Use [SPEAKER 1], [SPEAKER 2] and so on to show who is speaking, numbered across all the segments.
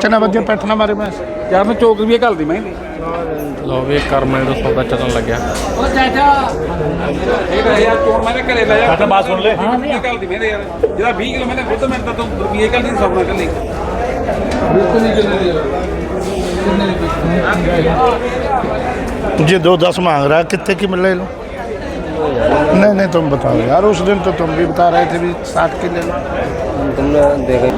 [SPEAKER 1] ਚਨਾ ਵਜੇ ਪੈਠਣਾ ਮਾਰੇ ਮੈਂ
[SPEAKER 2] ਯਾਰ ਮੈਂ ਚੋਕ ਵੀ ਘਲਦੀ ਮੈਂ
[SPEAKER 3] ਲੋ ਵੀ ਕਰਮਲ ਦਾ ਸੌਦਾ ਚੱਲਣ ਲੱਗਿਆ
[SPEAKER 2] ਉਹ ਚਾਚਾ ਇਹ ਤਾਂ ਯਾਰ ਚੋਣ ਮੈਂ ਘਰੇ ਲੈ ਜਾ ਸਾਡਾ ਬਾਤ ਸੁਣ ਲੈ ਹਾਂ ਵੀ ਘਲਦੀ ਮੇਰੇ ਯਾਰ ਜਿਹਦਾ 20 ਕਿਲੋ ਮੈਂ ਖੁਦ ਮੈਂ ਤਾਂ ਤੂੰ ਰੁਪਏ ਘਲਦੀ ਨਹੀਂ ਸੌਣਾ ਕੱਲੀ
[SPEAKER 1] ये दो दस मांग रहा है कितने की मिल रहे लो नहीं नहीं तुम बताओ यार उस दिन तो तुम भी बता रहे थे भी साठ की ले लो
[SPEAKER 3] তোমরা দেখে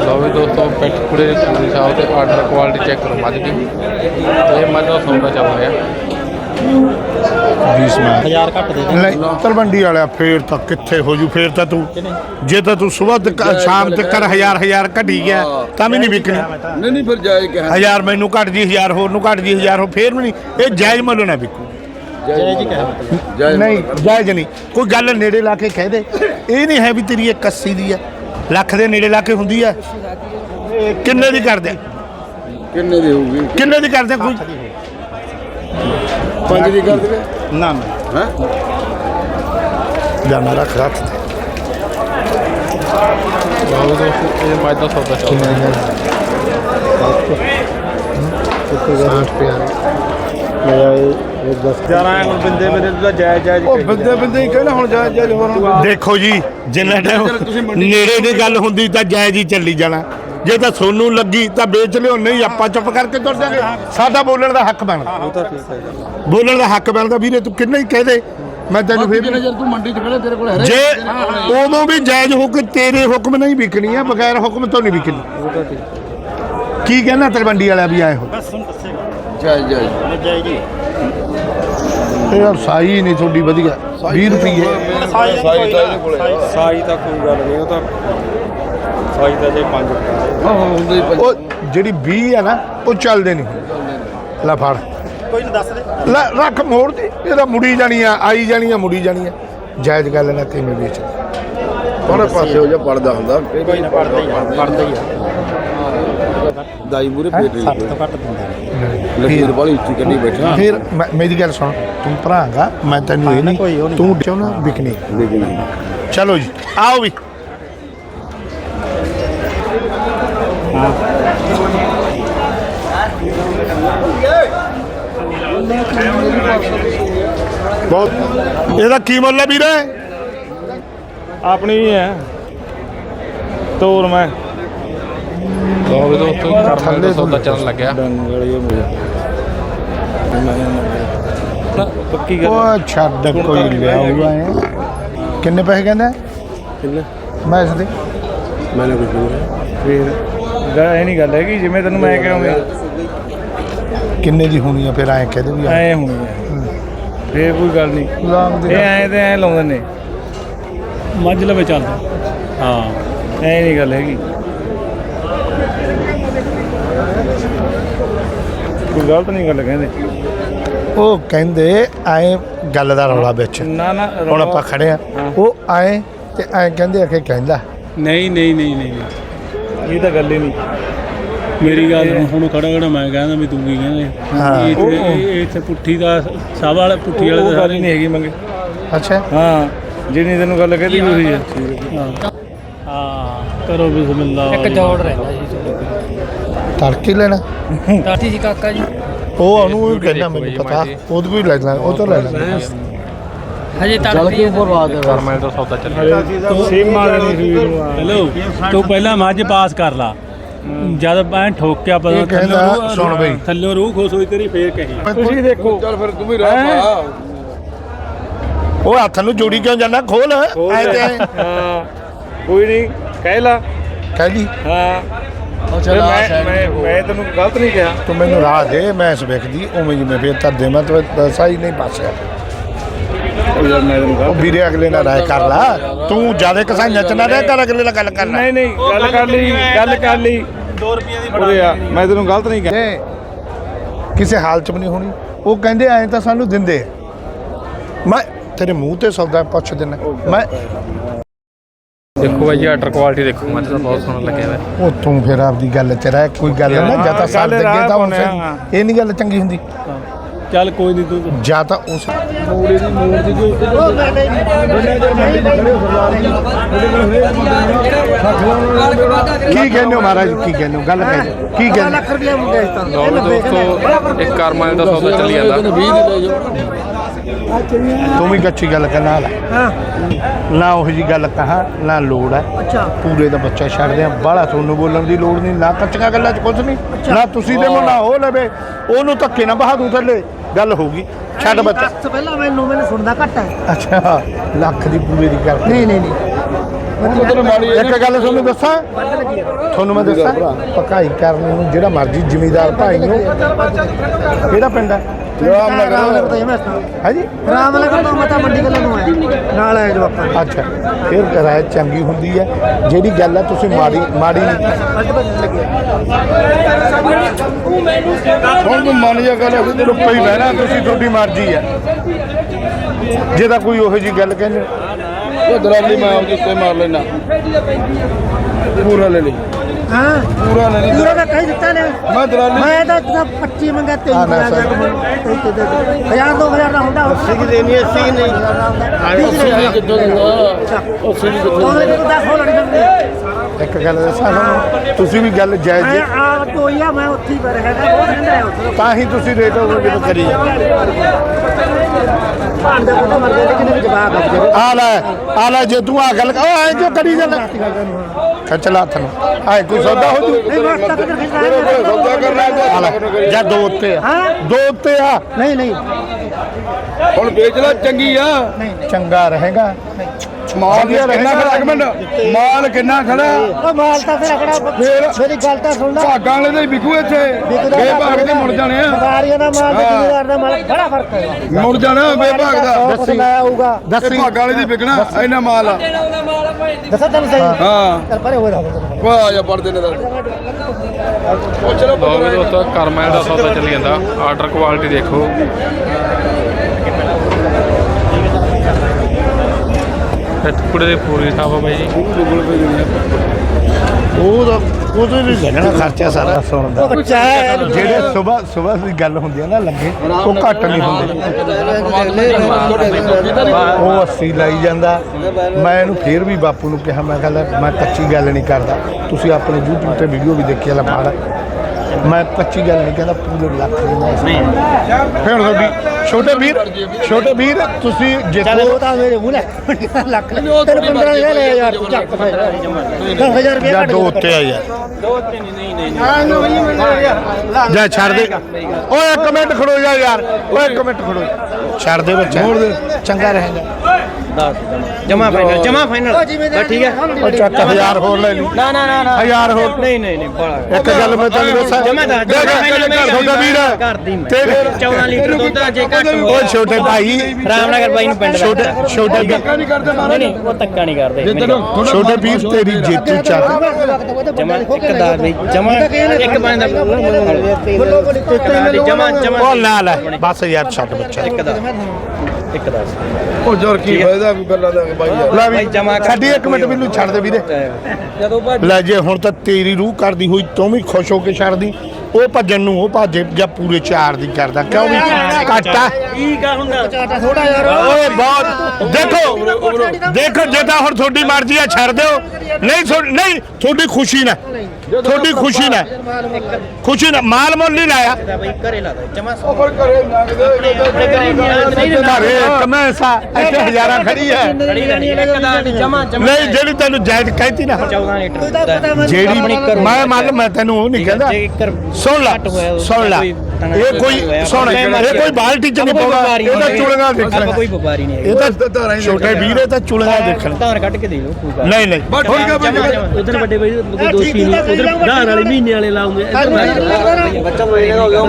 [SPEAKER 3] ਲਓ ਵੀ ਦੋਸਤੋ ਪਿੱਠ ਪੂਰੇ ਚੰਗੀ ਸਾਹਿਬ ਤੇ ਆਰਡਰ ਕੁਆਲਿਟੀ ਚੈੱਕ ਕਰੋ ਮੱਝ ਦੀ ਇਹ ਮੱਝ ਦਾ ਸੌਦਾ ਚੱਲ ਰਿਹਾ
[SPEAKER 1] 20 ਮੈਂ ਹਜ਼ਾਰ ਘੱਟ ਦੇ ਦੇ। ਲੈ ਤਲਵੰਡੀ ਵਾਲਿਆ ਫੇਰ ਤਾਂ ਕਿੱਥੇ ਹੋ ਜੂ ਫੇਰ ਤਾਂ ਤੂੰ ਜੇ ਤਾਂ ਤੂੰ ਸਵੇਰ ਤੱਕ ਸ਼ਾਮ ਤੱਕ ਹਜ਼ਾਰ ਹਜ਼ਾਰ ਘਟੀ ਗਿਆ ਤਾਂ ਵੀ ਨਹੀਂ ਵਿਕਣੀ।
[SPEAKER 4] ਨਹੀਂ ਨਹੀਂ ਫਿਰ ਜਾਏ ਕਿਹਾ
[SPEAKER 1] ਹਜ਼ਾਰ ਮੈਨੂੰ ਘੱਟ ਜੀ ਹਜ਼ਾਰ ਹੋਰ ਨੂੰ ਘੱਟ ਜੀ ਹਜ਼ਾਰ ਹੋ ਫੇਰ ਵੀ ਨਹੀਂ। ਇਹ ਜਾਇਜ਼ ਮੁੱਲ ਨਾ ਵਿਕੂ।
[SPEAKER 4] ਜਾਇਜ਼ ਹੀ ਕਿਹਾ
[SPEAKER 1] ਨਹੀਂ ਜਾਇਜ਼ ਨਹੀਂ ਕੋਈ ਗੱਲ ਨੇੜੇ ਲਾ ਕੇ ਕਹਿ ਦੇ। ਇਹ ਨਹੀਂ ਹੈ ਵੀ ਤੇਰੀ ਇੱਕ 80 ਦੀ ਆ ਲੱਖ ਦੇ ਨੇੜੇ ਲਾ ਕੇ ਹੁੰਦੀ ਆ ਇਹ ਕਿੰਨੇ ਦੀ ਕਰਦੇ?
[SPEAKER 4] ਕਿੰਨੇ ਦੀ ਹੋਊਗੀ?
[SPEAKER 1] ਕਿੰਨੇ ਦੀ ਕਰਦੇ ਕੋਈ?
[SPEAKER 4] ਪੰਜ ਦੀ ਕਰ ਦੇਵੇ?
[SPEAKER 1] ਨਾ ਨਾ।
[SPEAKER 4] ਹੈ?
[SPEAKER 1] ਜਾਨਾ ਰੱਖ ਰੱਖ। ਤੇ।
[SPEAKER 3] ਲੋ ਵੀ ਦੋਸਤੋ ਇਹ
[SPEAKER 4] ਉਹ ਬੰਦੇ ਬੰਦੇ ਹੀ ਹੁਣ ਜਾਇਜ਼ ਜਾਇਜ਼ ਹੋਰ
[SPEAKER 1] ਦੇਖੋ ਜੀ ਜਿੰਨਾ ਟਾਈਮ ਨੇੜੇ ਦੀ ਗੱਲ ਹੁੰਦੀ ਤਾਂ ਜਾਇਜ਼ ਹੀ ਚੱਲੀ ਜਾਣਾ। ਜੇ ਤਾਂ ਸੋਨੂੰ ਲੱਗੀ ਤਾਂ ਵੇਚ ਲਿਓ ਨਹੀਂ ਆਪਾਂ ਚੁੱਪ ਕਰਕੇ ਤੁਰ ਜਾਗੇ। ਸਾਡਾ ਬੋਲਣ ਦਾ ਹੱਕ ਬਣਦਾ। ਬੋਲਣ ਦਾ ਹੱਕ ਬਣਦਾ। ਵੀਰੇ ਤੂੰ ਕਿੰਨਾ ਹੀ ਕਹਿ ਦੇ। ਮੈਂ ਤੈਨੂੰ ਫੇਰ
[SPEAKER 4] ਚਿਰ ਤੂੰ ਮੰਡੀ 'ਚ ਖੜਾ ਤੇਰੇ ਕੋਲ ਹੈ
[SPEAKER 1] ਜੇ ਉਦੋਂ ਵੀ ਜਾਇਜ਼ ਹੋ ਕੇ ਤੇਰੇ ਹੁਕਮ ਨਹੀਂ ਵਿਕਣੀ ਆ ਬਗੈਰ ਹੁਕਮ ਤੋਂ ਨਹੀਂ ਵਿਕਣੀ। ਕੀ ਕਹਿਣਾ ਤਲਵੰਡੀ ਵਾਲਾ ਵੀ ਆਏ ਹੋ?
[SPEAKER 4] ਜਾਇਜ਼ ਜਾਇਜ਼।
[SPEAKER 1] ਇਹ ਸਾਈ ਨਹੀਂ ਤੁਹਾਡੀ ਵਧੀਆ। 20 ਰੁਪਏ
[SPEAKER 4] ਸਾਈ ਤਾਂ ਇਹਦੇ ਕੋਲੇ ਆ।
[SPEAKER 5] ਸਾਈ ਤਾਂ ਕੋਈ ਗੱਲ ਨਹੀਂ ਉਹ ਤਾਂ ਸਾਈ ਤਾਂ ਜੇ ਪੰਜ
[SPEAKER 4] ਹਾਂ ਹਾਂ ਹੁੰਦੇ ਹੀ ਪੰਜ।
[SPEAKER 1] ਉਹ ਜਿਹੜੀ 20 ਆ ਨਾ ਉਹ ਚੱਲਦੇ ਨਹੀਂ। ਲੈ ਫੜ। ਕੋਈ ਨਹੀਂ ਦੱਸ ਦੇ। ਲੈ ਰੱਖ ਮੋੜ ਦੇ ਇਹਦਾ ਮੁੜੀ ਜਾਣੀ ਆ ਆਈ ਜਾਣੀ ਆ ਮੁੜੀ ਜਾਣੀ ਆ। ਜਾਇਜ਼ ਗੱਲ ਨਾ ਕਿਵੇਂ ਵੇਚ।
[SPEAKER 4] ਕੋਨੇ ਪਾਸੇ ਹੋ ਜਾ ਪੜਦਾ ਹੁੰਦਾ।
[SPEAKER 5] ਕੋਈ ਨਾ ਪੜਦਾ ਹੀ ਆ ਪੜਦਾ ਹੀ ਆ।
[SPEAKER 4] ਦਾਈ ਮੂਰੇ ਫੇਰ ਰਹੀ
[SPEAKER 5] ਤੋਂ ਘੱਟ ਦਿੰਦਾ
[SPEAKER 4] ਲਖੀਰ ਵਾਲੀ ਉੱਚੀ ਕੱਢੀ ਬੈਠਾ।
[SPEAKER 1] ਫਿਰ ਮੈਂ- ਮੇਰੀ ਗੱਲ ਸੁਣ ਤੂੰ ਭਰਾਂਗਾ ਮੈਂ ਤੈਨੂੰ ਇਹ
[SPEAKER 5] ਕੋਈ ਉਹ
[SPEAKER 1] ਨਹੀਂ
[SPEAKER 5] ਨਹੀਂ।
[SPEAKER 1] ਤੂੰ ਚਾਹੁੰਦਾ ਵਿਕਣੀ।
[SPEAKER 4] ਲੇਕਿਨ
[SPEAKER 1] ਚਲੋ ਜੀ ਆਓ ਵੀ। ਬਹੁਤ ਇਹਦਾ ਕੀ ਮੁੱਲ ਹੈ ਵੀਰੇ?
[SPEAKER 5] ਆਪਣੀ ਹੀ ਹੈ। ਤੋਰ ਮੈਂ।
[SPEAKER 3] ਲੋ ਵੀ ਦੋਸਤੋ ਕਰਮਲ ਦਾ ਸੌਦਾ ਚੱਲਣ ਲੱਗਿਆ।
[SPEAKER 5] ਪੱਕੀ ਗੱਲ
[SPEAKER 1] ਉਹ ਛੱਡ ਕੋਈ ਲਿਆ ਹੋਊਗਾ ਹੈ ਕਿੰਨੇ ਪੈਸੇ ਕਹਿੰਦਾ?
[SPEAKER 5] ਕਿੰਨੇ?
[SPEAKER 1] ਮੈਂ ਇਸ ਦੇ।
[SPEAKER 5] ਮੈਨੇ ਕੁਝ ਨਹੀਂ ਫੇਰ? ਗੱਲ ਇਹ ਨਹੀਂ ਗੱਲ ਹੈਗੀ ਜਿਵੇਂ ਤੈਨੂੰ ਮੈਂ ਕਹਾਂ
[SPEAKER 1] ਕਿੰਨੇ ਦੀ ਹੋਣੀ ਆ ਫਿਰ ਐਂ ਕਹਦੇ ਵੀ
[SPEAKER 5] ਐ ਹੋਣੀ ਹੈ। ਫੇਰ ਕੋਈ ਗੱਲ ਨਹੀਂ।
[SPEAKER 1] ਲਾਮ
[SPEAKER 5] ਇਹ ਐ ਤੇ ਐ ਲਾਉਂਦੇ ਨੇ। ਮੱਝ ਲਵੇ ਚੱਲਦਾ। ਹਾਂ ਐ ਨਹੀਂ ਗੱਲ ਹੈਗੀ। ਕੋਈ ਗਲਤ ਨਹੀਂ ਗੱਲ ਕਹਿੰਦੇ।
[SPEAKER 1] ਉਹ ਕਹਿੰਦੇ ਐਂ ਗੱਲ ਦਾ ਰੌਲਾ ਵਿੱਚ।
[SPEAKER 5] ਨਾ ਨਾ
[SPEAKER 1] ਹੁਣ ਆਪਾਂ ਖੜੇ ਆ। ਉਹ ਐਂ ਤੇ ਐਂ ਕਹਿੰਦੇ ਆ ਕਿ ਕਹਿੰਦਾ।
[SPEAKER 6] ਨਹੀਂ ਨਹੀਂ ਨਹੀਂ ਨਹੀਂ ਨਹੀਂ।
[SPEAKER 5] ਇਹ ਤਾਂ ਗੱਲ ਹੀ ਨਹੀਂ।
[SPEAKER 6] ਮੇਰੀ ਗੱਲ ਹੁਣ- ਹੁਣ ਖੜਾ ਖੜਾ ਮੈਂ ਕਹਿੰਦਾ ਵੀ ਤੂੰ ਕੀ ਕਹਿੰਦਾ।
[SPEAKER 1] ਹਾਂ।
[SPEAKER 6] ਇਹ ਇਹ ਇਹ ਇੱਥੇ ਪੁੱਠੀ ਦਾ ਸਭ ਵਾਲੇ ਪੁੱਠੀ ਵਾਲੇ
[SPEAKER 5] ਉਹ
[SPEAKER 6] ਦਾ
[SPEAKER 5] ਗੱਲ ਹੀ ਨਹੀਂ ਹੈਗੀ ਮੰਗੇ।
[SPEAKER 1] ਅੱਛਾ।
[SPEAKER 5] ਹਾਂ ਜਿਹੜੀ ਤੈਨੂੰ ਗੱਲ ਕਹਦੀ ਉਹੀ ਹੈ।
[SPEAKER 6] ਹਾਂ। ਕਰੋ ਬਿਸਮਿਲ੍ਲਾ
[SPEAKER 7] ਇੱਕ ਜੋੜ ਰਹਿੰਦਾ ਜੀ।
[SPEAKER 1] ਤੜਕੇ ਲੈਣਾ।
[SPEAKER 7] ਟਾਟੀ ਜੀ ਕਾਕਾ ਜੀ।
[SPEAKER 1] ਉਹ ਉਹਨੂੰ ਵੀ ਕਹਿੰਦਾ ਮੈਨੂੰ ਪਤਾ ਉਹਦੇ ਵੀ ਲੈ ਲੈਣਾ ਉਹ ਤੋਂ ਲੈ ਲੈਣਾ
[SPEAKER 7] ਹਜੇ ਤੜਕੀ
[SPEAKER 3] ਕਰਮਲ ਦਾ ਸੌਦਾ ਚੱਲ ਰਿਹਾ।
[SPEAKER 5] ਸੀਮਾ ਦੇ ਨਹੀਂ ਸਰੀਰ ਨੂੰ ਆ।
[SPEAKER 6] ਹੈਲੋ ਤੂੰ ਪਹਿਲਾਂ ਮੱਝ ਪਾਸ ਕਰ ਲਾ। ਜਦ ਮੈਂ ਠੋਕਿਆ ਪਤਾ
[SPEAKER 1] ਇਹ ਕਹਿੰਦਾ, ਸੁਣ ਬਈ।
[SPEAKER 6] ਥੱਲੇ ਰੂਹ ਖੁਸ਼ ਹੋਈ ਤੇਰੀ ਫੇਰ ਕਹੀ।
[SPEAKER 5] ਤੁਸੀਂ ਦੇਖੋ।
[SPEAKER 4] ਚੱਲ ਫਿਰ ਤੂੰ ਵੀ ਰਾਹ ਪਾ
[SPEAKER 1] ਉਹ ਹੱਥ ਨੂੰ ਜੋੜੀ ਕਿਉਂ ਜਾਂਦਾ? ਖੋਲ। ਐ ਤੇ ਐਂ।
[SPEAKER 5] ਹਾਂ। ਕੋਈ ਨਹੀਂ ਕਹਿ ਲਾ।
[SPEAKER 1] ਕਹਿ ਦੀ
[SPEAKER 5] ਹਾਂ। ਫਿਰ ਮੈਂ ਮੈਂ ਮੈਂ ਤੈਨੂੰ ਗਲਤ ਨਹੀਂ ਕਿਹਾ।
[SPEAKER 1] ਤੂੰ ਮੈਨੂੰ ਰਾਹ ਦੇ ਮੈਂ ਇਸ ਵੇਖਦੀ ਉਵੇਂ ਜਿਵੇਂ ਫੇਰ ਤਾਂ ਦੇ ਮੈਂ ਤਾਂ ਸਹੀ ਨਹੀਂ ਪਾਸਿਆ।
[SPEAKER 5] ਉਹ ਯਾਰ ਮੈਂ ਤੈਨੂੰ
[SPEAKER 1] ਉਹ
[SPEAKER 5] ਗਲਤ
[SPEAKER 1] ਵੀਰੇ ਅਗਲੇ ਨਾਲ ਰਾਏ ਕਰ ਲਾ। ਤੂੰ ਜ਼ਿਆਦਾ ਕਸਾਈਆਂ ਚ ਨਾ ਰਹਿ ਕਰ ਅਗਲੇ ਨਾਲ ਗੱਲ ਕਰ ਲੈ।
[SPEAKER 5] ਨਹੀਂ ਨਹੀਂ ਗੱਲ ਕਰ ਲਈ ਗੱਲ ਕਰ ਲਈ। 2 ਰੁਪਏ ਦੀ ਫੜਾ ਆ ਮੈਂ ਤੈਨੂੰ ਗਲਤ ਨਹੀਂ ਕਿਹਾ।
[SPEAKER 1] ਜੇ ਕਿਸੇ ਹਾਲ ਚ ਵੀ ਨਹੀਂ ਹੋਣੀ। ਉਹ ਕਹਿੰਦੇ ਐਂ ਤਾਂ ਸਾਨੂੰ ਦਿੰਦੇ। ਆ। ਮੈਂ ਤੇਰੇ ਮੂੰਹ ਤੇ ਸੌਦਾ ਪੁੱਛ ਦੇਣਾ ਮੈਂ
[SPEAKER 3] ਦੇਖੋ ਬਾਈ ਜੀ ਆਰਡਰ ਕੁਆਲਿਟੀ ਦੇਖੋ। ਮੱਝ ਦਾ ਬਹੁਤ ਸੋਹਣਾ ਲੱਗਿਆ ਹੋਇਆ
[SPEAKER 1] ਉਹ ਤੂੰ ਫਿਰ ਆਪਦੀ ਗੱਲ ਚ ਰਹਿ ਕੋਈ ਗੱਲ ਨਾ ਜਾਂ ਤਾਂ ਸਰ ਲੱਗੇ ਤਾਂ ਹੁਣ। ਇਹ ਨਹੀਂ ਗੱਲ ਚੰਗੀ ਹੁੰਦੀ।
[SPEAKER 6] ਚੱਲ ਕੋਈ ਨਹੀਂ ਤੂੰ
[SPEAKER 1] ਜਾਂ ਤਾਂ ਉਸ
[SPEAKER 4] ਮੋੜੇ ਦੀ ਮੋੜ ਦੀ ਜੋ ਉੱਤੇ ਜੋ। ਜਿੰਨੇ ਚਿਰ ਮੰਡੀ 'ਚ ਖੜੇ ਹੋ ਸਰਦਾਰ ਜੀ। ਉਹਦੇ ਕੋਲ ਹਰੇਕ ਬੰਦੇ ਨੂੰ ਸੱਠ ਲਾਉਣ ਜਿਹੜਾ
[SPEAKER 1] ਕੀ ਕਹਿੰਦੇ ਹੋ ਮਹਾਰਾਜ ਕੀ ਕਹਿੰਦੇ ਹੋ? ਗੱਲ ਕਹਿੰਦੇ ਹੋ। ਕੀ ਕਹਿੰਦੇ
[SPEAKER 3] ਲਓ ਵੀ ਦੋਸਤੋ ਇੱਕ ਕਰਮਾਂ ਦਾ ਸੌਦਾ ਚੱਲੀ ਜਾਂਦਾ।
[SPEAKER 4] 20 ਦੀ ਲੈ ਜਾਓ
[SPEAKER 1] ਤੂੰ ਵੀ ਕੱਚੀ ਗੱਲ ਕਰਨਾ ਹਾਂ। ਨਾ ਉਹ ਜੀ ਗੱਲ ਕਹਾ ਨਾ ਲੋੜ ਹੈ ਅੱਛਾ। ਪੂਰੇ ਦਾ ਬੱਚਾ ਛੱਡਦੇ ਆ ਬਾਹਲਾ ਤੁਹਾਨੂੰ ਬੋਲਣ ਦੀ ਲੋੜ ਨਹੀਂ ਨਾ ਕੱਚੀਆਂ ਗੱਲਾਂ 'ਚ ਕੁਝ ਨਹੀਂ ਨਾ ਤੁਸੀਂ ਦੇ ਨਾ ਉਹ ਲਵੇ। ਉਹਨੂੰ ਧੱਕੇ ਨਾ ਬਹਾ ਦੂੰ ਥੱਲੇ ਗੱਲ ਹੋਊਗੀ ਛੱਡ ਬੱਚਾ।
[SPEAKER 8] ਤੋਂ ਪਹਿਲਾਂ ਮੈਨੂੰ ਮੈਨੂੰ ਸੁਣਦਾ ਘੱਟ ਹੈ।
[SPEAKER 1] ਅੱਛਾ ਲੱਖ ਦੀ ਪੂਰੇ ਦੀ ਗੱਲ।
[SPEAKER 8] ਨਹੀਂ ਨਹੀਂ ਨਹੀਂ।
[SPEAKER 1] ਇੱਕ ਗੱਲ ਤੁਹਾਨੂੰ ਦੱਸਾਂ। ਤੁਹਾਨੂੰ ਮੈਂ ਦੱਸਾਂ ਪਕਾਈ ਕਰਨ ਨੂੰ ਜਿਹੜਾ ਮਰਜ਼ੀ ਜ਼ਿਮੀਦਾਰ ਭਾਈ ਨੂੰ। ਕਿਹੜਾ ਪਿੰਡ ਹੈ?
[SPEAKER 8] ਰਾਮਨਗਰ ਤੋਂ ਮੈਂ
[SPEAKER 1] ਹਾਂਜੀ?
[SPEAKER 8] ਰਾਮਨਗਰ ਤੋਂ ਮੈਂ ਤਾਂ ਮੰਡੀ ਨੂੰ ਆਇਆ। ਨਾਲ ਆਇਆ ਜਵਾਕਾਂ ਦੇ।
[SPEAKER 1] ਅੱਛਾ ਫਿਰ ਕਿਰਾਇਆ ਚੰਗੀ ਹੁੰਦੀ ਹੈ। ਜਿਹੜੀ ਗੱਲ ਹੈ ਤੁਸੀਂ ਮਾੜੀ ਮਾੜੀ ਹੁਣ ਤੂੰ ਮੰਨ ਜਾ ਗੱਲ ਅਸੀਂ ਤੈਨੂੰ ਪਈ ਬਹਿਣਾ ਤੁਸੀਂ ਤੁਹਾਡੀ ਮਰਜ਼ੀ ਹੈ। ਜੇ ਤਾਂ ਕੋਈ ਉਹੋ ਜੀ ਗੱਲ ਕਹਿੰਦੇ।
[SPEAKER 4] ਉਹ ਦਰਾਲੀ ਮੈਂ ਆਪਦੇ ਉੱਤੇ ਮਾਰ ਲੈਣਾ ਪੂਰਾ ਲੈ ਲਈ।
[SPEAKER 8] ਹਾਂ।
[SPEAKER 4] ਪੂਰਾ ਲੈ ਲਈ।
[SPEAKER 8] ਪੂਰਾ ਤਾਂ ਕਹਿ ਦਿੱਤਾ ਨੇ।
[SPEAKER 4] ਮੈਂ ਦਰਾਲੀ
[SPEAKER 8] ਮੈਂ ਤਾਂ ਤਾਂ 25 ਮੰਗਾ 23
[SPEAKER 1] ਹਾਂ, ਨਾ
[SPEAKER 8] ਮੰਗਾ
[SPEAKER 1] ਸਹੀ।
[SPEAKER 8] ਹਜ਼ਾਰ ਦੋ ਹਜ਼ਾਰ ਦਾ ਹੁੰਦਾ ਅੱਸੀ ਕਿ ਦੇਣੀ ਅੱਸੀ ਨਹੀਂ।
[SPEAKER 4] ਅਸੀਂ ਕਿੱਥੋਂ ਦਿੰਦਾ? ਅਸੀਂ ਵੀ ਕਿੱਥੋਂ
[SPEAKER 8] ਉਹਨੇ ਮੈਨੂੰ ਦੱਸ ਹੋ ਲੜੀ ਜਾਂਦੇ।
[SPEAKER 1] ਇੱਕ ਗੱਲ ਦੱਸਾਂ ਤੁਸੀਂ ਵੀ ਗੱਲ ਜਾਇਜ਼
[SPEAKER 8] ਮੈਂ
[SPEAKER 1] ਜੀ।
[SPEAKER 8] ਆਪ ਕੋਈ ਆ ਮੈਂ ਉੱਥੇ ਹੀ ਬੈਠਾ ਹੈਗਾ ਬਹੁਤ ਰਹਿੰਦਾ ਹੈ ਉੱਥੇ।
[SPEAKER 1] ਤਾਂ ਹੀ ਤੁਸੀਂ ਰੇਟ ਉਹ ਕਰੀ ਜਾਂਦੇ
[SPEAKER 8] ਭਾਣ ਦਾ ਪਤਾ ਮਰ ਗਿਆ ਕਿਨੇ ਆ
[SPEAKER 1] ਲੈ ਆ ਲੈ ਜੇ ਤੂੰ ਆ ਗੱਲ ਉਹ ਐ ਕਿਉਂ ਕਰੀ ਜਾਂਦਾ? ਖੱਚ ਲਾ ਹੱਥ ਨੂੰ। ਆਏ ਕੋਈ ਸੌਦਾ ਹੋ ਜੂ?
[SPEAKER 8] ਨਹੀਂ ਤੱਕ ਤੇ
[SPEAKER 4] ਸੌਦਾ ਕਰਨਾ
[SPEAKER 1] ਆ ਲੈ
[SPEAKER 4] ਤੇ
[SPEAKER 1] ਜਾਂ ਦੋ ਉੱਤੇ ਆ।
[SPEAKER 8] ਹਾਂ?
[SPEAKER 1] ਦੋ ਉੱਤੇ ਆ।
[SPEAKER 8] ਨਹੀਂ ਨਹੀਂ।
[SPEAKER 4] ਹੁਣ ਵੇਚ ਲੈ ਚੰਗੀ ਆ।
[SPEAKER 1] ਚੰਗਾ ਰਹੇਗਾ।
[SPEAKER 4] ਮਾਲ ਕਿੰਨਾ ਖੜਾ ਇੱਕ ਮਿੰਟ। ਮਾਲ ਕਿੰਨਾ ਖੜਾ?
[SPEAKER 8] ਉਹ ਮਾਲ ਤਾਂ ਫਿਰ ਅਕੜਾ
[SPEAKER 4] ਫੇਰ?
[SPEAKER 8] ਮੇਰੀ ਗੱਲ ਤਾਂ ਸੁਣ ਲੈ
[SPEAKER 4] ਭਾਗਾਂ ਵਾਲੇ ਦੇ ਵਿਕੂ ਇੱਥੇ। ਬੇਭਾਗ ਦੇ ਮੁੜ ਜਾਣੇ ਆ।
[SPEAKER 8] ਸਰਕਾਰੀਆਂ ਦਾ ਮਾਲ ਤੇ। ਜ਼ਿਮੀਦਾਰ ਦਾ ਮਾਲ ਬੜਾ ਫ਼ਰਕ ਹੈ।
[SPEAKER 4] ਮੁੜ ਜਾਣਾ ਬੇਭਾਗ ਦਾ।
[SPEAKER 8] ਦੱਸੀ। ਲਾਇਆ ਹੋਊਗਾ
[SPEAKER 4] ਇਹ
[SPEAKER 1] ਦੱਸੀ
[SPEAKER 4] ਭਾਗਾਂ ਵਾਲੇ ਦੀ ਵਿਕਣਾ ਇੰਨਾ ਮਾਲ ਆ।
[SPEAKER 8] ਦੱਸਾਂ ਤੈਨੂੰ ਸਹੀ?
[SPEAKER 4] ਹਾਂ।
[SPEAKER 8] ਚੱਲ ਪਰੇ ਹੋ ਜਾ
[SPEAKER 4] ਵਾਹ ਜਾ। ਪੜਦੇ ਨੇ ਲਓ
[SPEAKER 3] ਲਓ ਵੀ ਦੋਸਤੋ ਕਰਮਾਂ ਦਾ ਸੌਦਾ ਚੱਲੀ ਜਾਂਦਾ। ਆਰਡਰ ਕੁਆਲਿਟੀ ਦੇਖੋ। ਟੁਕੜੇ ਦੇ ਪੂਰੀ ਸਾਫ਼ ਆ ਬਾਈ ਜੀ।
[SPEAKER 1] ਉਹ ਤਾਂ ਉਹਦੇ ਵੀ ਲੱਗਣਾ ਖਰਚਾ ਸਾਰਾ ਸੁਣਦਾ।
[SPEAKER 8] ਉਹ ਬੱਚਾ ਹੈ
[SPEAKER 1] ਜਿਹੜੇ ਸਵੇਰ ਸਵੇਰ ਦੀ ਗੱਲ ਹੁੰਦੀ ਹੈ ਨਾ ਲੱਗੇ ਉਹ ਘੱਟ ਨਹੀਂ ਹੁੰਦੇ। ਉਹ 80 ਲਾਈ ਜਾਂਦਾ। ਮੈਂ ਇਹਨੂੰ ਫੇਰ ਵੀ ਬਾਪੂ ਨੂੰ ਕਿਹਾ ਮੈਂ ਕਹਿੰਦਾ ਮੈਂ ਕੱਚੀ ਗੱਲ ਨਹੀਂ ਕਰਦਾ। ਤੁਸੀਂ ਆਪਣੇ YouTube ਤੇ ਵੀਡੀਓ ਵੀ ਦੇਖੀ ਵਾਲਾ ਮਾੜਾ। ਮੈਂ ਕੱਚੀ ਗੱਲ ਨਹੀਂ ਕਹਿੰਦਾ ਪੂਰੇ ਲੱਖ ਦੀ ਮੈਂ ਫਿਰ ਤੁਹਾਡੀ ਛੋਟੇ ਵੀਰ ਛੋਟੇ ਵੀਰ ਤੁਸੀਂ
[SPEAKER 8] ਚੱਲ
[SPEAKER 1] ਜਿੱਥੋਂ
[SPEAKER 8] ਉਹ ਤਾਂ ਮੇਰੇ ਮੂੰਹ ਲੈ ਲੱਖ ਲੈ ਤੈਨੂੰ 15000 ਲੈ ਯਾਰ ਤੂੰ ਚੱਕ ਫਾਇਦਾ 10000 ਰੁਪਏ
[SPEAKER 1] ਜਾਂ ਦੋ ਉੱਤੇ ਆ ਯਾਰ। ਜਾ ਛੱਡ ਦੇ। ਓਏ ਇੱਕ ਮਿੰਟ ਖੜੋ ਜਾ ਯਾਰ। ਓਏ ਇੱਕ ਮਿੰਟ ਖੜੋ। ਛੱਡ ਦੇ ਬੱਚਾ। ਮੋੜ ਦੇ। ਚੰਗਾ ਰਹੇਗਾ
[SPEAKER 7] ਜਮਾ ਫਾਈਨਲ ਜਮਾ ਫਾਈਨਲ ਬਸ ਠੀਕ ਹੈ।
[SPEAKER 1] ਉਹ ਚੱਕ ਹਜ਼ਾਰ ਹੋਰ ਲੈ ਲਈ।
[SPEAKER 7] ਨਾ ਨਾ ਨਾ ਨਾ।
[SPEAKER 1] ਹਜ਼ਾਰ ਹੋਰ।
[SPEAKER 7] ਨਹੀਂ ਨਹੀਂ ਨਹੀਂ ਬੜਾ।
[SPEAKER 1] ਇੱਕ ਗੱਲ ਮੈਂ ਤੈਨੂੰ ਦੱਸਾਂ।
[SPEAKER 7] ਜਮਾ ਦਾ
[SPEAKER 1] ਤੁਹਾਡਾ ਵੀਰ ਹੈ।
[SPEAKER 7] ਘਰ ਦੀ ਮੈਂ।
[SPEAKER 1] ਤੇ ਫਿਰ
[SPEAKER 7] 14 ਲੀਟਰ ਦੁੱਧ ਆ ਜੇ ਘੱਟ ਹੋ
[SPEAKER 1] ਓਏ ਛੋਟੇ ਭਾਈ।
[SPEAKER 7] ਰਾਮਨਗਰ ਬਾਈ ਨੂੰ ਪਿੰਡ
[SPEAKER 1] ਛੋਟੇ ਛੋਟੇ ਵੀਰ
[SPEAKER 4] ਨਹੀਂ ਕਰਦੇ
[SPEAKER 7] ਨਹੀਂ ਨਹੀਂ ਉਹ ਧੱਕਾ ਨਹੀਂ ਕਰਦੇ। ਮੇਰੀ।
[SPEAKER 1] ਛੋਟੇ ਵੀਰ ਤੇਰੀ ਜੇਤੂ ਚੱਕ
[SPEAKER 7] ਜਮਾ ਇੱਕ ਦਾ ਬਈ ਜਮਾ ਇੱਕ ਪੰਜ ਦਾ ਜਮਾ ਜਮਾ।
[SPEAKER 1] ਉਹ ਨਾ ਲੈ ਬਸ ਯਾਰ ਛੱਡ ਬੱਚਾ।
[SPEAKER 7] ਇੱਕ ਦਾ। ਇੱਕ ਦਾ।
[SPEAKER 4] ਉਹ ਜਰ ਕੀ ਫਾਇਦਾ ਕੋਈ ਗੱਲਾਂ ਦਾ ਬਾਈ ਯਾਰ।
[SPEAKER 1] ਲੈ ਵੀ
[SPEAKER 7] ਭਾਈ ਜਮਾ ਕਰ-
[SPEAKER 1] ਛੱਡੀ ਇੱਕ ਮਿੰਟ ਮੈਨੂੰ ਛੱਡ ਦੇ ਵੀਰੇ।
[SPEAKER 7] ਜਦੋਂ ਬਾਅਦ
[SPEAKER 1] ਲੈ ਜੇ ਹੁਣ ਤਾਂ ਤੇਰੀ ਰੂਹ ਕਰਦੀ ਹੋਈ ਤੂੰ ਵੀ ਖੁਸ਼ ਹੋ ਕੇ ਛੱਡਦੀ। ਉਹ ਭੱਜਣ ਨੂੰ ਉਹ ਭਾਜੇ ਜਾਂ ਪੂਰੇ ਚਾਰ ਦੀ ਕਰਦਾ। ਕਿਉਂ ਵੀ ਘਾਟਾ?
[SPEAKER 7] ਠੀਕ ਆ ਹੁੰਦਾ?
[SPEAKER 8] ਥੋੜਾ ਯਾਰ।
[SPEAKER 1] ਓਏ ਬਹੁਤ। ਦੇਖੋ ਦੇਖੋ ਜੇ ਤਾਂ ਹੁਣ ਤੁਹਾਡੀ ਮਰਜ਼ੀ ਆ ਛੱਡ ਦਿਓ। ਨਹੀਂ ਤੁਹਾਡੀ ਖੁਸ਼ੀ ਨਾ। ਤੁਹਾਡੀ ਖੁਸ਼ੀ ਨਾ। ਖੁਸ਼ੀ ਨਾ ਮਾਲ ਮੁੱਲ ਨਹੀਂ ਲਾਇਆ।
[SPEAKER 7] ਘਰੇ ਲਾ ਦੇ ਜਮਾ
[SPEAKER 1] ਘਰੇ ਕਮੈਸਾ ਇੱਥੇ ਹਜ਼ਾਰਾਂ ਖੜੀ ਹੈ। ਨਹੀਂ ਜਿਹੜੀ ਤੈਨੂੰ ਜਾਇਜ਼ ਕਹਿਤੀ ਨਾ।
[SPEAKER 7] 14 ਲੀਟਰ
[SPEAKER 1] ਜਿਹੜੀ ਮੈਂ ਮੰਨ ਮੈਂ ਤੈਨੂੰ ਉਹ ਨਹੀਂ ਕਹਿੰਦਾ। ਸੁਣ ਲੈ ਸੁਣ ਲੈ। ਇਹ ਕੋਈ ਸੁਣ ਇਹ ਕੋਈ ਬਾਲਟੀ ਚ ਨਹੀਂ ਪਾਉਣਾ
[SPEAKER 7] ਵਪਾਰੀ
[SPEAKER 1] ਇਹ ਤਾਂ ਚੁਲਗਾ ਦੇਖਣਾ।
[SPEAKER 7] ਕੋਈ ਵਪਾਰੀ ਨਹੀਂ
[SPEAKER 1] ਇਹ ਤਾਂ ਛੋਟੇ ਵੀਰ ਇਹ ਤਾਂ ਚੁਲਗਾ ਦੇਖਣਾ।
[SPEAKER 7] ਧਾਰ ਕੱਢ ਕੇ ਦੇ ਲਓ ਕੋਈ ਗੱਲ
[SPEAKER 1] ਨਹੀਂ ਨਹੀਂ।
[SPEAKER 7] ਉਧਰ ਵੱਡੇ ਬਈ
[SPEAKER 8] ਕੋਈ ਦੋਸ਼ੀ ਨਹੀਂ। ਉਧਰ ਧਾਰ ਵਾਲੇ ਮਹੀਨੇ ਵਾਲੇ ਲਾਉਂਗੇ ਬੱਚਾ ਮਹੀਨੇ ਹੋ ਗਿਆ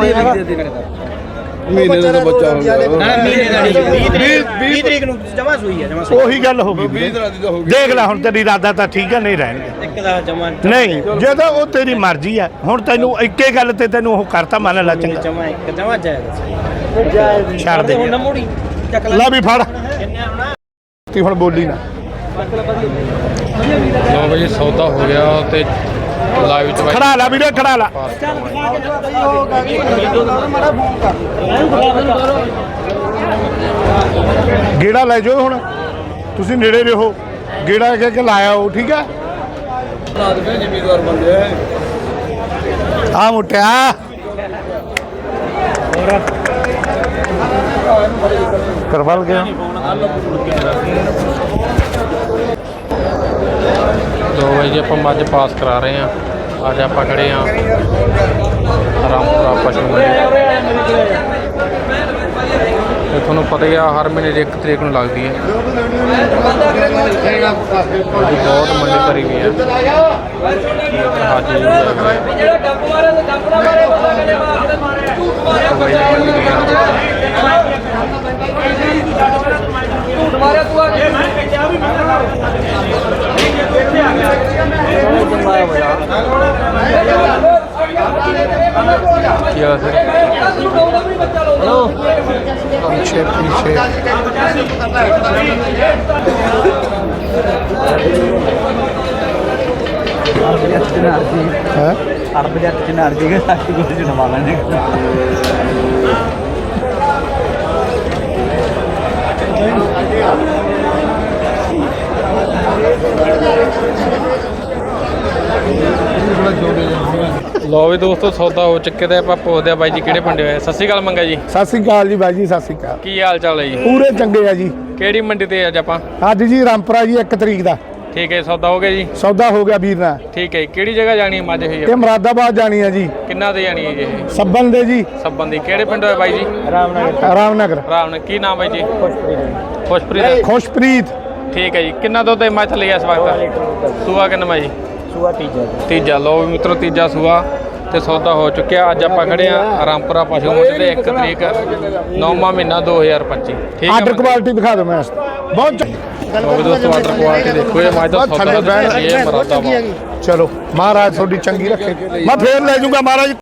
[SPEAKER 4] ਮਹੀਨੇ ਦਾ ਬੱਚਾ ਹੋ ਗਿਆ
[SPEAKER 7] ਹਾਂ ਮਹੀਨੇ ਦਾ ਨਹੀਂ 20
[SPEAKER 4] ਵੀਹ-
[SPEAKER 7] ਤਰੀਕ 20 ਤਰੀਕ ਨੂੰ ਜਮਾ ਸੂਈ ਆ ਜਮਾ ਸੂਈ
[SPEAKER 1] ਉਹੀ ਗੱਲ ਹੋ ਗਈ
[SPEAKER 4] 20
[SPEAKER 1] ਵੀਰੇ।
[SPEAKER 4] ਦਿਨਾਂ ਦੀ ਤਾਂ ਹੋ ਗਈ।
[SPEAKER 1] ਦੇਖ ਲੈ ਹੁਣ ਤੇਰੀ ਇਰਾਦਾ ਤਾਂ ਠੀਕ ਹੈ ਨਹੀਂ ਰਹਿਣਗੇ।
[SPEAKER 7] ਇੱਕ ਦਾ ਜਮਾ
[SPEAKER 1] ਨਹੀਂ। ਜਦੋਂ ਉਹ ਤੇਰੀ ਮਰਜ਼ੀ ਹੈ ਹੁਣ ਤੈਨੂੰ ਇੱਕੇ ਗੱਲ ਤੇ ਤੈਨੂੰ ਉਹ ਕਰਤਾ ਮੰਨ ਲੈ ਚੰਗਾ।
[SPEAKER 7] ਜਮਾ ਇੱਕ ਜਮਾ ਜਾਇਜ਼
[SPEAKER 1] ਛੱਡ ਦੇ।
[SPEAKER 7] ਹੁਣ ਨਾ ਮੋੜੀ ਚੱਕ ਲੈ।
[SPEAKER 1] ਲੈ ਵੀ ਫੜ। ਤੀ ਹੁਣ ਬੋਲੀ ਨਾ।
[SPEAKER 3] ਲਓ ਬਾਈ ਸੌਦਾ ਹੋ ਗਿਆ ਤੇ ਲਾਈਵ ਚ ਬਾਈ।
[SPEAKER 1] ਖੜਾ ਲਾ ਵੀਰੇ ਖੜਾ ਲਾ ਗੇੜਾ ਲੈ ਜਾਓ ਹੁਣ। ਤੁਸੀਂ ਨੇੜੇ ਰਹੋ। ਗੇੜਾ ਕਹਿ ਕੇ ਲਾਇਆ ਉਹ ਠੀਕ ਹੈ? ਆ ਮੁੱਟਿਆ। ਕਰਵਾਲ ਗਿਆ।
[SPEAKER 3] ਦੋ ਬਾਈ ਜੀ ਆਪਾਂ ਮੱਝ ਪਾਸ ਕਰਾ ਰਹੇ ਆ ਅੱਜ ਆਪਾਂ ਖੜੇ ਆ ਰਾਮਪੁਰਾ ਪਸ਼ੂ ਮੰਡੀ। ਤੇ ਤੁਹਾਨੂੰ ਪਤਾ ਹੀ ਆ ਹਰ ਮਹੀਨੇ ਦੀ ਇੱਕ ਤਰੀਕ ਨੂੰ ਲੱਗਦੀ ਹੈ। ਬਹੁਤ ਮੰਡੀ ਭਰੀ ਵੀ ਹੈ। ਹਾਜੀ
[SPEAKER 7] ਜਿਹੜਾ ਡੱਬ ਮਾਰੇ ਤੇ ਡੱਬ ਨਾ ਮਾਰੇ ਪਤਾ ਕਰੇ ਮਾਰੇ
[SPEAKER 3] ਦੀ ਮੰਡੀ ਵੀ ਹੈ।
[SPEAKER 7] ਝੂਠ ਮਾਰਿਆ ਤੂੰ ਆ ਕੇ। ਮੈਂ ਕਿਹਾ ਵੀ ਮੈਂ
[SPEAKER 3] ਕੀ ਹਾਲ ਹੈ
[SPEAKER 1] ਪਿੱਛੇ ਪਿੱਛੇ ਹੈ
[SPEAKER 5] ਅਰਬ ਜੱਟ ਚ ਨਰ ਜੀਗਾ ਸਾਡੀ ਕੋਲ ਚ ਨਵਾ ਲੈਣੇ
[SPEAKER 3] ਲੋ ਵੀ ਦੋਸਤੋ ਸੌਦਾ ਹੋ ਚੁੱਕੇ ਤੇ ਆਪਾਂ ਪੁੱਛਦੇ ਆ ਬਾਈ ਜੀ ਕਿਹੜੇ ਪਿੰਡੇ ਹੋਏ ਸਤਿ ਸ਼੍ਰੀ ਅਕਾਲ ਮੰਗਾ ਜੀ।
[SPEAKER 1] ਸਤਿ ਸ੍ਰੀ ਅਕਾਲ ਜੀ ਬਾਈ ਜੀ ਸਤਿ ਸ੍ਰੀ ਅਕਾਲ।
[SPEAKER 3] ਕੀ ਹਾਲ ਚਾਲ ਹੈ ਜੀ?
[SPEAKER 1] ਪੂਰੇ ਚੰਗੇ ਆ ਜੀ।
[SPEAKER 3] ਕਿਹੜੀ ਮੰਡੀ ਤੇ ਅੱਜ ਆਪਾਂ?
[SPEAKER 1] ਅੱਜ ਜੀ ਰਾਮਪੁਰਾ ਜੀ 1 ਤਰੀਕ ਦਾ।
[SPEAKER 3] ਠੀਕ ਹੈ ਸੌਦਾ ਹੋ ਗਿਆ ਜੀ?
[SPEAKER 1] ਸੌਦਾ ਹੋ ਗਿਆ ਵੀਰ ਨਾਲ।
[SPEAKER 3] ਠੀਕ ਹੈ। ਕਿਹੜੀ ਜਗ੍ਹਾ ਜਾਣੀ ਹੈ ਮੱਝ ਹੋਈ
[SPEAKER 1] ਇਹ
[SPEAKER 3] ਆ
[SPEAKER 1] ਮਰਾਦਾਬਾਦ ਜਾਣੀ ਆ ਜੀ।
[SPEAKER 3] ਕਿੰਨਾ ਤੇ ਜਾਣੀ ਹੈ ਜੀ ਇਹ?
[SPEAKER 1] ਸੱਬਨ ਦੇ ਜੀ।
[SPEAKER 3] ਸੱਬਨ ਦੀ। ਕਿਹੜੇ ਪਿੰਡ ਹੋਏ ਬਾਈ ਜੀ?
[SPEAKER 1] ਰਾਮਨਗਰ।
[SPEAKER 3] ਰਾਮ ਨੇ ਕੀ ਨਾਮ ਬਾਈ ਜੀ? ਖੁਸ਼ਪ੍ਰੀਤ।
[SPEAKER 1] ਖੁਸ਼ਪ੍ਰੀਤ।
[SPEAKER 3] ਠੀਕ ਹੈ ਜੀ। ਕਿੰਨਾ ਦੁੱਧ ਹੈ ਮੱਝ ਲਈ ਇਸ ਵਕਤ? ਸੂਆ ਕਿੰਨਾ ਜੀ?
[SPEAKER 5] ਸੂਆ ਤੀਜਾ
[SPEAKER 3] ਤੀਜਾ ਲੋ ਵੀ ਮਿੱਤਰੋ ਤੀਜਾ ਸੂਆ ਤੇ ਸੌਦਾ ਹੋ ਚੁੱਕਿਆ। ਅੱਜ ਆਪਾਂ ਖੜੇ ਆ ਰਾਮਪੁਰਾ ਪਸ਼ੂ ਮੰਡੀ ਤੇ 1 ਤਰੀਕ 9ਵਾਂ ਮਹੀਨਾ 2025 ਠੀਕ ਹੈ
[SPEAKER 1] ਆਰਡਰ ਕੁਆਲਿਟੀ ਦਿਖਾ ਦਿਓ ਮੈਂ ਬਹੁਤ
[SPEAKER 3] ਵੀ ਦੋਸਤੋ ਆਰਡਰ ਕੁਆਲਿਟੀ ਦੇਖੋ ਇਹ ਦਾ
[SPEAKER 1] ਥੱਲੇ
[SPEAKER 3] ਸੌਦਾ ਇਹ ਮਰਾਦਾ
[SPEAKER 1] ਚਲੋ ਮਹਾਰਾਜ ਤੁਹਾਡੀ ਚੰਗੀ ਰੱਖੇ। ਮੈਂ ਫੇਰ ਲੈ ਜਾਊਂਗਾ ਮਹਾਰਾਜ।